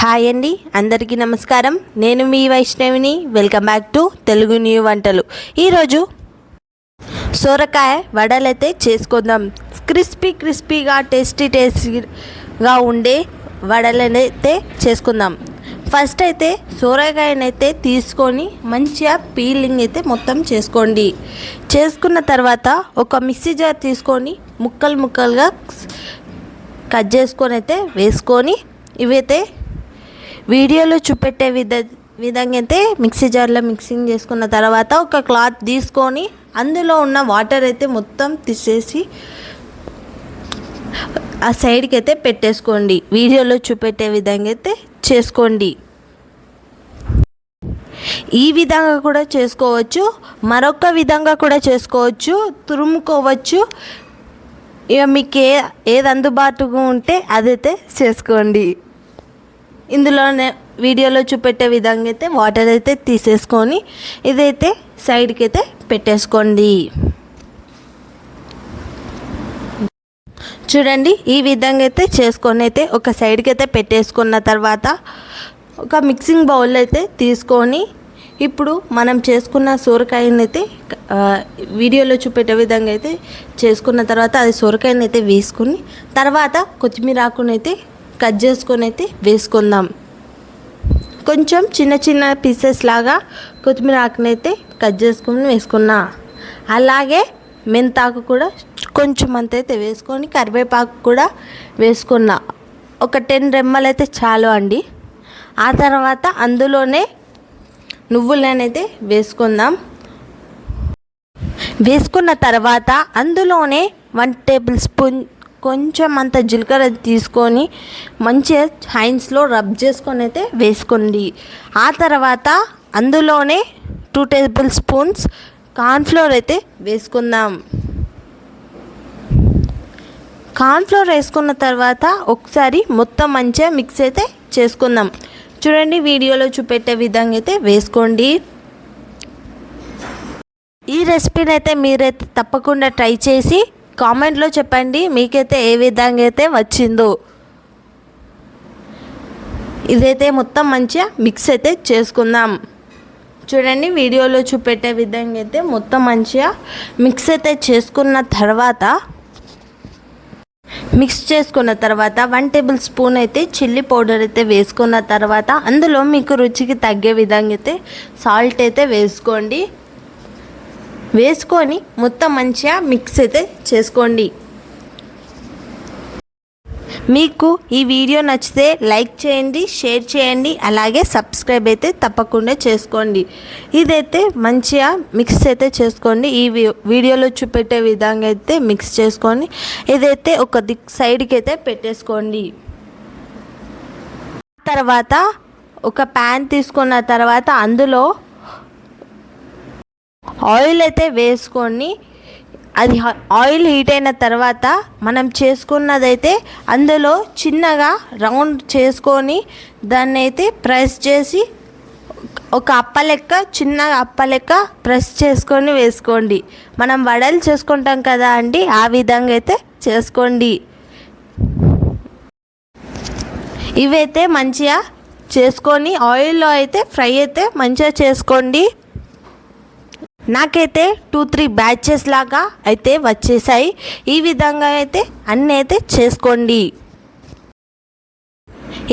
Hi అండి అందరికీ నమస్కారం. నేను మీ వైష్ణవిని. Welcome back to Telugu new వంటలు. ఈరోజు సోరకాయ వడలైతే చేసుకుందాం. క్రిస్పీ క్రిస్పీగా టేస్టీ టేస్టీగా ఉండే వడలనైతే చేసుకుందాం. ఫస్ట్ అయితే సోరకాయనైతే తీసుకొని మంచిగా పీలింగ్ అయితే మొత్తం చేసుకోండి. చేసుకున్న తర్వాత ఒక మిక్సీ జార్ తీసుకొని ముక్కలు ముక్కలుగా కట్ చేసుకొని అయితే వేసుకొని ఇవైతే వీడియోలో చూపెట్టే విధ విధంగా అయితే మిక్సీ జార్లో మిక్సింగ్ చేసుకున్న తర్వాత ఒక క్లాత్ తీసుకొని అందులో ఉన్న వాటర్ అయితే మొత్తం తీసేసి ఆ సైడ్కి అయితే పెట్టేసుకోండి. వీడియోలో చూపెట్టే విధంగా అయితే చేసుకోండి. ఈ విధంగా కూడా చేసుకోవచ్చు. మరొక విధంగా కూడా చేసుకోవచ్చు. తురుముకోవచ్చు. ఇక మీకు ఏ ఏది అందుబాటుగా ఉంటే అదైతే చేసుకోండి. ఇందులోనే వీడియోలో చూపెట్టే విధంగా అయితే వాటర్ అయితే తీసేసుకొని ఇదైతే సైడ్కి అయితే పెట్టేసుకోండి. చూడండి ఈ విధంగా అయితే చేసుకొని అయితే ఒక సైడ్కి అయితే పెట్టేసుకున్న తర్వాత ఒక మిక్సింగ్ బౌల్ అయితే తీసుకొని ఇప్పుడు మనం చేసుకున్న సోరకాయని అయితే వీడియోలో చూపెట్టే విధంగా అయితే చేసుకున్న తర్వాత అది సోరకాయని అయితే వేసుకుని తర్వాత కొత్తిమీర ఆకుని అయితే కట్ చేసుకొని అయితే వేసుకుందాం. కొంచెం చిన్న చిన్న పీసెస్ లాగా కొత్తిమీర ఆకుని అయితే కట్ చేసుకొని వేసుకున్నా. అలాగే మెంతాకు కూడా కొంచెం అంత అయితే వేసుకొని కరివేపాకు కూడా వేసుకున్నా. ఒక టెన్ రెమ్మలు అయితే చాలు అండి. ఆ తర్వాత అందులోనే నువ్వులనైతే వేసుకుందాం. వేసుకున్న తర్వాత అందులోనే వన్ టేబుల్ స్పూన్ కొంచెం అంత జీలకర్ర తీసుకొని మంచిగా హైన్స్లో రబ్ చేసుకొని అయితే వేసుకోండి. ఆ తర్వాత అందులోనే టూ టేబుల్ స్పూన్స్ కార్న్ఫ్లోర్ అయితే వేసుకుందాం. కార్న్ఫ్లోర్ వేసుకున్న తర్వాత ఒకసారి మొత్తం మంచిగా మిక్స్ అయితే చేసుకుందాం. చూడండి వీడియోలో చూపెట్టే విధంగా అయితే వేసుకోండి. ఈ రెసిపీని అయితే మీరైతే తప్పకుండా ట్రై చేసి కామెంట్లో చెప్పండి. మీకైతే ఏ విధంగా అయితే వచ్చిందో. ఇదైతే మొత్తం మంచిగా మిక్స్ అయితే చేసుకుందాం. చూడండి వీడియోలో చూపెట్టే విధంగా అయితే మొత్తం మంచిగా మిక్స్ అయితే చేసుకున్న తర్వాత మిక్స్ చేసుకున్న తర్వాత వన్ టేబుల్ స్పూన్ అయితే చిల్లీ పౌడర్ అయితే వేసుకున్న తర్వాత అందులో మీకు రుచికి తగ్గే విధంగా అయితే సాల్ట్ అయితే వేసుకోండి. వేసుకొని మొత్తం మంచిగా మిక్స్ అయితే చేసుకోండి. మీకు ఈ వీడియో నచ్చితే లైక్ చేయండి షేర్ చేయండి అలాగే సబ్స్క్రైబ్ అయితే తప్పకుండా చేసుకోండి. ఇదైతే మంచిగా మిక్స్ అయితే చేసుకోండి. ఈ వీ- వీడియోలో చూపెట్టే విధంగా అయితే మిక్స్ చేసుకొని ఇదైతే ఒక దిక్ సైడ్కి అయితే పెట్టేసుకోండి. తర్వాత ఒక ప్యాన్ తీసుకున్న తర్వాత అందులో ఆయిల్ అయితే వేసుకొని అది ఆయిల్ హీట్ అయిన తర్వాత మనం చేసుకున్నదైతే అందులో చిన్నగా రౌండ్ చేసుకొని దాన్ని అయితే ప్రెస్ చేసి ఒక అప్ప లెక్క చిన్న అప్ప లెక్క ప్రెస్ చేసుకొని వేసుకోండి. మనం వడలు చేసుకుంటాం కదా అండి ఆ విధంగా అయితే చేసుకోండి. ఇవైతే మంచిగా చేసుకొని ఆయిల్లో అయితే ఫ్రై అయితే మంచిగా చేసుకోండి. నాకైతే టూ త్రీ బ్యాచెస్ లాగా అయితే వచ్చేసాయి. ఈ విధంగా అయితే అన్నీ అయితే చేసుకోండి.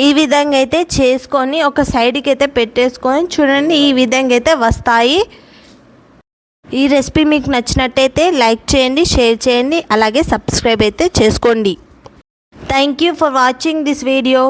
ఈ విధంగా అయితే చేసుకొని ఒక సైడ్కి అయితే పెట్టేసుకొని చూడండి ఈ విధంగా అయితే వస్తాయి. ఈ రెసిపీ మీకు నచ్చినట్టయితే లైక్ చేయండి షేర్ చేయండి అలాగే సబ్స్క్రైబ్ అయితే చేసుకోండి. Thank you for watching this video